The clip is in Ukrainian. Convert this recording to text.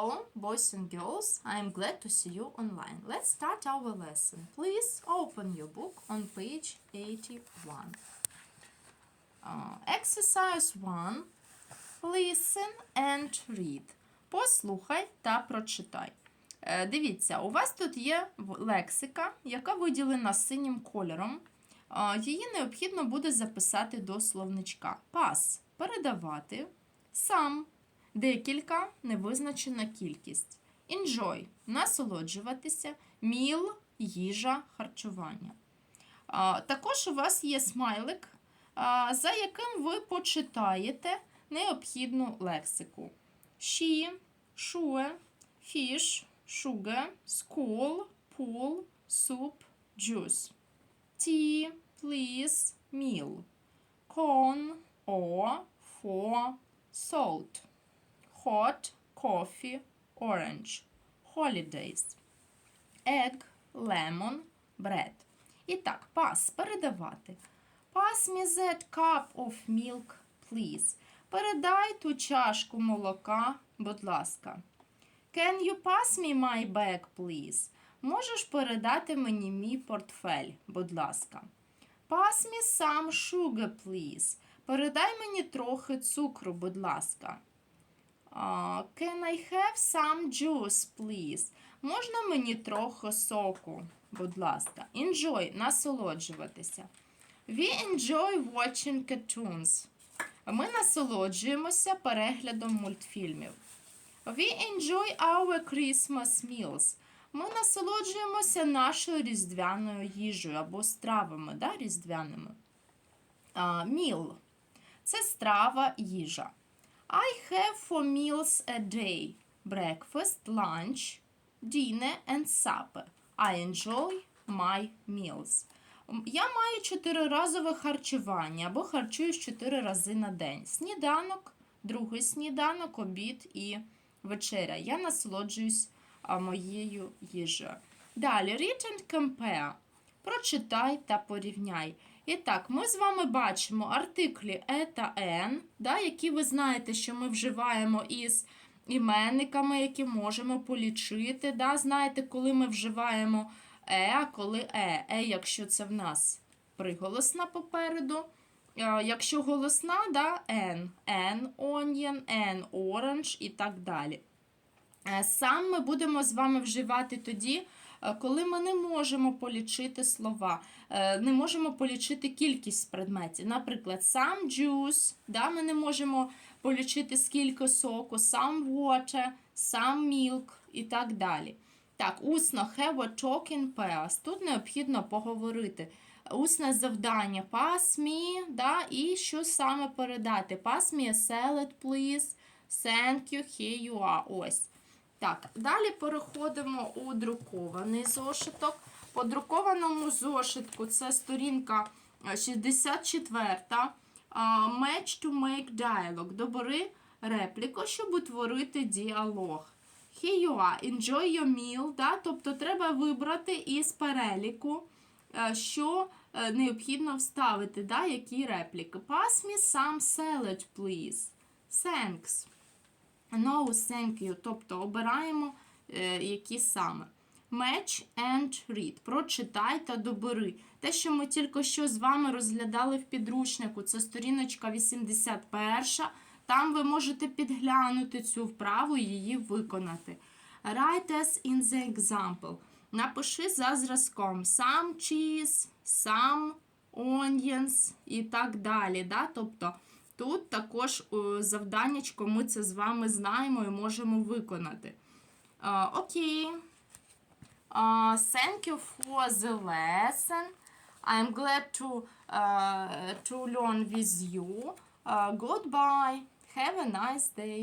Hello, boys and girls. I'm glad to see you online. Let's start our lesson. Please open your book on page 81. Uh, exercise 1. Listen and read. Послухай та прочитай. Е, Дивіться, у вас тут є лексика, яка виділена синім кольором. Е, Її необхідно буде записати до словничка. Пас передавати, сам декілька невизначена кількість. Enjoy насолоджуватися, meal – їжа, харчування. Також у вас є смайлик, за яким ви почитаєте необхідну лексику. She, шуе, fish, sugar, school, pool, soup, juice. Tea, please, meal. Corn, or, for, salt. Hot, coffee, orange. Holidays. Egg, lemon, bread. І так, пас передавати. Pass me that cup of milk, please. Передай ту чашку молока, будь ласка. Can you pass me my bag, please? Можеш передати мені мій портфель, будь ласка. Pass me some sugar, please. Передай мені трохи цукру, будь ласка. Can I have some juice, please? Можна мені трохи соку, будь ласка. Enjoy, насолоджуватися. We enjoy watching cartoons. Ми насолоджуємося переглядом мультфільмів. We enjoy our Christmas meals. Ми насолоджуємося нашою різдвяною їжею або стравами да, різдвяними. Meal – це страва, їжа. I have four meals a day. Breakfast, lunch, dinner and supper. I enjoy my meals. Я маю чотириразове харчування або харчуюсь чотири рази на день. Сніданок, другий сніданок, обід і вечеря. Я насолоджуюсь моєю їжею. Далі, read and compare. Прочитай та порівняй. І так, ми з вами бачимо артиклі е та ен, да, які ви знаєте, що ми вживаємо із іменниками, які можемо полічити. Да? Знаєте, коли ми вживаємо е, а коли е. Е, якщо це в нас приголосна попереду. Якщо голосна, да, N, N onion, N orange і так далі. Е, Сам ми будемо з вами вживати тоді, коли ми не можемо полічити слова, е, не можемо полічити кількість предметів. Наприклад, сам juice, да, ми не можемо полічити скільки соку, some water, some milk і так далі. Так, усно have a talk in pairs. Тут необхідно поговорити. Усне завдання pass me, да, і що саме передати. Pass me a salad, please. Thank you, here you are. Ось. Так, далі переходимо у друкований зошиток. По друкованому зошитку це сторінка е, 64. Match to make dialogue. Добери репліку, щоб утворити діалог. Here you are. Enjoy your meal. Да? Тобто треба вибрати із переліку, е, що е, необхідно вставити, да? які репліки. Pass me some salad, please. Thanks. No, thank you. Тобто обираємо, е, які саме. Match and read. Прочитай та добери. Те, що ми тільки що з вами розглядали в підручнику, це сторіночка 81. Там ви можете підглянути цю вправу і її виконати. Write as in the example. Напиши за зразком some cheese, some onions і так далі. Да? Тобто тут також е, завданнячко ми це з вами знаємо і можемо виконати. Окей. Окей. Uh, thank you for the lesson. I'm glad to, uh, to learn with you. Uh, goodbye. Have a nice day.